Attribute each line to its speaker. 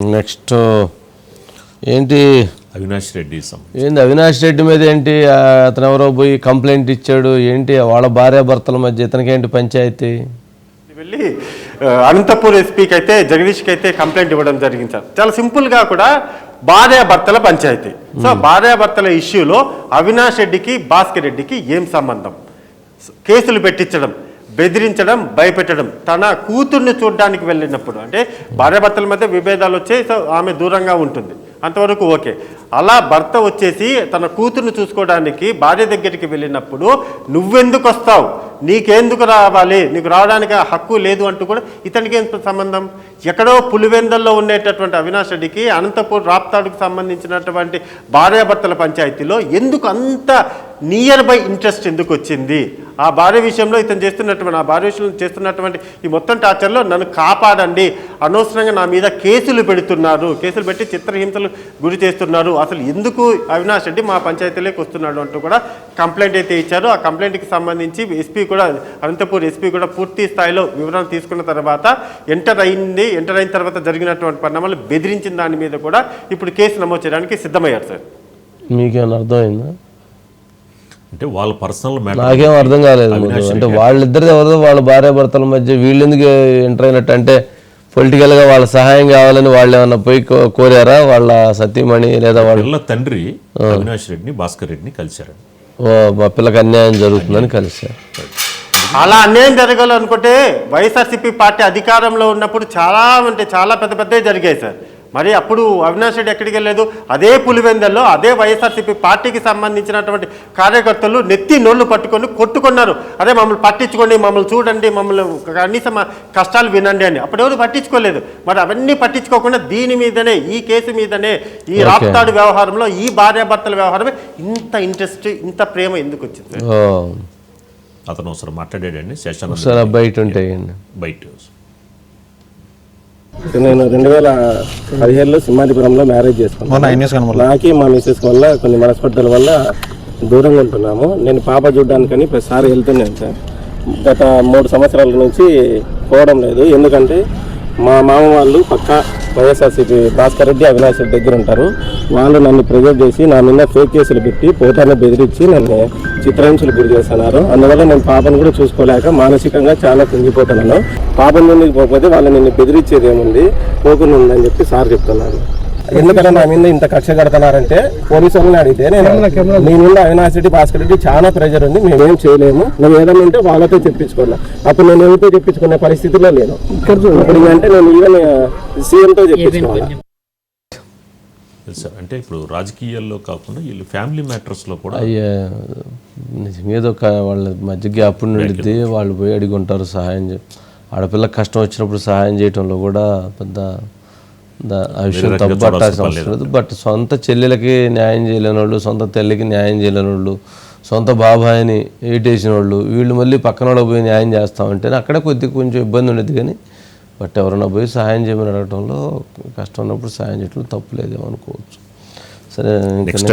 Speaker 1: Next ఏంటి?
Speaker 2: అవినాష్ రెడ్డి సం
Speaker 1: ఏంది అవినాష్ రెడ్డి మీద ఏంటి? అతను ఎవరో పోయి కంప్లైంట్ ఇచ్చాడు. ఏంటి? వాళ్ళ భార్యాభర్తల మధ్య ఇతనికి ఏంటి పంచాయతీ
Speaker 3: వెళ్ళి అనంతపూర్ ఎస్పీకి అయితే జగదీష్కి అయితే కంప్లైంట్ ఇవ్వడం జరిగింది సార్. చాలా సింపుల్గా కూడా భార్యాభర్తల పంచాయతీ. సో భార్యాభర్తల ఇష్యూలో అవినాష్ రెడ్డికి భాస్కర్ రెడ్డికి ఏం సంబంధం? కేసులు పెట్టించడం. బెదిరించడం భయపెట్టడం. తన కూతుర్ని చూడడానికి వెళ్ళినప్పుడు అంటే భార్యాభర్తల మధ్య విభేదాలు వచ్చే ఆమె దూరంగా ఉంటుంది. అంతవరకు ఓకే. అలా భర్త వచ్చేసి తన కూతుర్ని చూసుకోవడానికి భార్య దగ్గరికి వెళ్ళినప్పుడు నువ్వెందుకు వస్తావు? నీకెందుకు రావాలి? నీకు రావడానికి హక్కు లేదు అంటూ కూడా ఇతనికి ఏం సంబంధం? ఎక్కడో పులివెందల్లో ఉండేటటువంటి అవినాష్ రెడ్డికి అనంతపూర్ రాప్తాడుకు సంబంధించినటువంటి భార్యాభర్తల పంచాయతీలో ఎందుకు అంత నియర్ బై ఇంట్రెస్ట్ ఎందుకు వచ్చింది? ఆ భార్య విషయంలో ఇతను చేస్తున్నటువంటి ఆ భార్య విషయంలో చేస్తున్నటువంటి ఈ మొత్తం టార్చర్లో నన్ను కాపాడండి. అనవసరంగా నా మీద కేసులు పెడుతున్నారు. కేసులు పెట్టి చిత్రహింసలు గురి చేస్తున్నారు. అసలు ఎందుకు అవినాష్ రెడ్డి మా పంచాయతీలోకి వస్తున్నాడు అంటూ కూడా కంప్లైంట్ అయితే ఇచ్చారు. ఆ కంప్లైంట్కి సంబంధించి ఎస్పీ కూడా అనంతపూర్ ఎస్పీ కూడా పూర్తి స్థాయిలో వివరాలు తీసుకున్న తర్వాత ఎంటర్ అయింది. ఎంటర్ అయిన తర్వాత జరిగినటువంటి పరిణామాలు బెదిరించిన దాని మీద కూడా ఇప్పుడు కేసు నమోదు చేయడానికి సిద్ధమయ్యారు సార్.
Speaker 1: మీకేమైనా అర్థమైందా?
Speaker 2: అంటే వాళ్ళ పర్సనల్ మ్యాటర్
Speaker 1: నాకేం అర్థం కాలేదు. అంటే వాళ్ళిద్దరిది ఎవరిదో వాళ్ళ భార్యాభర్తల మధ్య వీళ్ళు ఎందుకు ఎంటర్ అయినట్టు అంటే పొలిటికల్గా వాళ్ళ సహాయం కావాలని వాళ్ళు ఏమన్నా పోయి కో- కోరారా? వాళ్ళ సతీమణి లేదా వాళ్ళ
Speaker 2: తండ్రి అవినాష్ రెడ్డిని భాస్కర్ రెడ్డిని కలిశారండి.
Speaker 1: ఓ, మా పిల్లకి అన్యాయం జరుగుతుందని కలిశారు.
Speaker 3: అలా అన్యాయం జరగాలనుకుంటే వైఎస్ఆర్సీపీ పార్టీ అధికారంలో ఉన్నప్పుడు చాలా అంటే చాలా పెద్ద పెద్దవి జరిగాయి సార్. మరి అప్పుడు అవినాష్ రెడ్డి ఎక్కడికి వెళ్ళలేదు? అదే పులివెందల్లో అదే వైఎస్ఆర్సీపీ పార్టీకి సంబంధించినటువంటి కార్యకర్తలు నెత్తి నోళ్ళు పట్టుకొని కొట్టుకున్నారు. అదే మమ్మల్ని పట్టించుకోండి మమ్మల్ని చూడండి మమ్మల్ని కనీసం కష్టాలు వినండి అని. అప్పుడు ఎవరు పట్టించుకోలేదు. మరి అవన్నీ పట్టించుకోకుండా దీని మీదనే ఈ కేసు మీదనే ఈ రాప్తాడు వ్యవహారంలో ఈ భార్యాభర్తల వ్యవహారమే ఇంత ఇంట్రెస్ట్ ఇంత ప్రేమ ఎందుకు వచ్చింది?
Speaker 2: అతను ఒకసారి మాట్లాడాడండి సెషన్
Speaker 1: బయట ఉంటాయండి
Speaker 2: బయట
Speaker 4: నేను రెండు వేల పదిహేడులో సింహాదిపురంలో మ్యారేజ్ చేసుకున్నాను. నాకి మా మిసెస్ వల్ల కొన్ని మనస్పర్ధల వల్ల దూరంగా ఉంటున్నాము. నేను పాప చూడడానికని ప్రతిసారి వెళ్తున్నాను సార్ గత మూడు సంవత్సరాల నుంచి పోవడం లేదు. ఎందుకంటే మా మామ వాళ్ళు పక్క వైఎస్ఆర్సీపీ భాస్కర్ రెడ్డి అవినాష్ రెడ్డి దగ్గర ఉంటారు. వాళ్ళు నన్ను ప్రెజర్ చేసి నా మీద ఫేక్ కేసులు పెట్టి పోతాన్ని బెదిరించి నన్ను చిత్రహింసలు గురి చేస్తున్నారు. అందువల్ల నేను పాపను కూడా చూసుకోలేక మానసికంగా చాలా కుంగిపోతున్నాను. పాపం నుండి పోకపోతే వాళ్ళు నిన్ను బెదిరించేది ఏముంది పోకుండా ఉందని చెప్పి సార్ చెప్తున్నాను ఎందుకంటే నా మీద ఇంత కక్ష కడుతున్నారంటే పోలీసు వాళ్ళని అడిగితే నేను మీ మీద అవినాష్ రెడ్డి భాస్కర్ రెడ్డి చాలా ప్రెజర్ ఉంది. మేమేం చేయలేము. నువ్వు ఏదైనా ఉంటే వాళ్ళతో చెప్పించుకున్నా అప్పుడు నేను ఎవరితో చెప్పించుకునే పరిస్థితిలో లేను. ఇప్పుడు అంటే నేను ఈవెన్ సీఎంతో చెప్పించుకోవాలి?
Speaker 2: తెలుసా? అంటే ఇప్పుడు రాజకీయాల్లో కాకుండా వీళ్ళు ఫ్యామిలీ మ్యాటర్స్లో కూడా
Speaker 1: అయ్యే నిజంగా ఏదో ఒక వాళ్ళ మధ్య గ్యాప్ ఉండిద్ది వాళ్ళు పోయి అడిగి ఉంటారు సహాయం చే ఆడపిల్లకి కష్టం వచ్చినప్పుడు సహాయం చేయటంలో కూడా పెద్ద ఆ విషయం
Speaker 2: రకంగా
Speaker 1: తప్పు పట్టాల్సిన
Speaker 2: చూడాల్సిన
Speaker 1: అవసరం లేదు. బట్ సొంత చెల్లెలకి న్యాయం చేయలేని వాళ్ళు సొంత తల్లికి న్యాయం చేయలేని వాళ్ళు సొంత బాబాయిని ఏటేసిన వాళ్ళు వీళ్ళు మళ్ళీ పక్కన వాళ్ళకి పోయి న్యాయం చేస్తామంటే అక్కడే కొద్దిగా కొంచెం ఇబ్బంది ఉండేది. కానీ బట్ ఎవరైనా పోయి సహాయం చేయమని అడగటంలో కష్టం ఉన్నప్పుడు సహాయం చేయటం తప్పు లేదేమో అనుకోవచ్చు. సరే